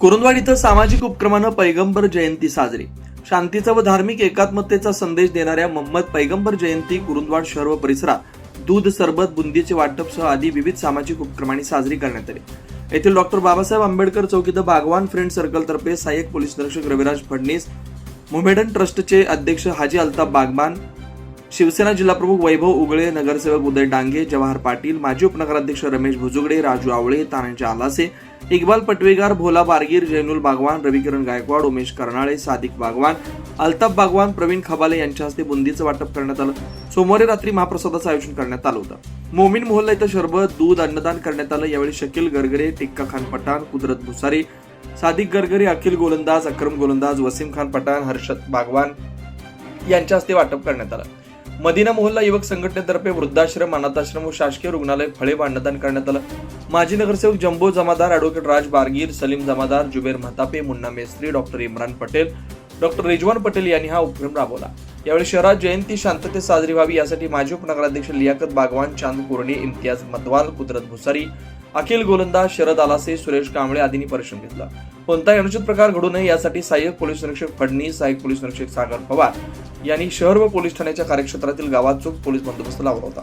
कुरुंदवाड इथं सामाजिक उपक्रमानं पैगंबर जयंती साजरी. शांतीचा व धार्मिक एकात्मतेचा संदेश देणाऱ्या मोहम्मद पैगंबर जयंती कुरुंदवाड शहर व परिसरात दूध सरबत बुंदीचे वाटपसह आदी विविध सामाजिक उपक्रमांनी साजरी करण्यात आली. येथील डॉक्टर बाबासाहेब आंबेडकर चौक इथं बागवान फ्रेंड सर्कलतर्फे सहाय्यक पोलीस निरीक्षक रविराज फडणीस मुमेडन ट्रस्टचे अध्यक्ष हाजी अल्ताफ बागमान शिवसेना जिल्हाप्रमुख वैभव उगळे नगरसेवक उदय डांगे जवाहर पाटील माजी उपनगराध्यक्ष रमेश भुजुगडे राजू आवळे तानाजी आलासे इक्बाल पटवेगार भोला बारगीर जैनुल बागवान रविकिरण गायकवाड उमेश कर्नाळे सादिक बागवान अल्ताफ बागवान प्रवीण खबाले यांच्या हस्ते बुंदीचं वाटप करण्यात आलं. सोमवारी रात्री महाप्रसादाचं आयोजन करण्यात आलं होतं. मोमीन मोहल्ला इथं शरबत दूध अन्नदान करण्यात आलं. यावेळी शकील गरगरे टिक्का खान पठाण कुदरत भुसारी सादिक गरगरे अखिल गोलंदाज अक्रम गोलंदाज वसीम खान पठाण हर्षद बागवान यांच्या हस्ते वाटप करण्यात आलं. मदिना मोहल्ला युवक संघटनेतर्फे वृद्धाश्रम अनाथाश्रम व शासकीय रुग्णालय फळे भांडदान करण्यात आलं. माजी नगरसेवक Jambo Jamadar advocate Raj Bargir Salim Jamadar Juber Mahatape Munna Mestri doctor Imran Patel doctor Rizwan Patel यांनी हा उपक्रम राबवला. यावेळी शहरात जयंती शांततेत साजरी व्हावी यासाठी माजी उपनगराध्यक्ष लियाकत बागवान चांद कुर्णी इम्तियाज मतवाल कुदरत भुसारी अखिल गोलंदाज शरद आलासे सुरेश कांबळे आदींनी परिश्रम घेतला. कोणताही अनुचित प्रकार घडू नये यासाठी सहाय्यक पोलीस निरीक्षक फडणीस सहाय्यक पोलीस निरीक्षक सागर पवार यांनी शहर व पोलीस ठाण्याच्या कार्यक्षेत्रातील गावात चोख पोलीस बंदोबस्त लावला होता.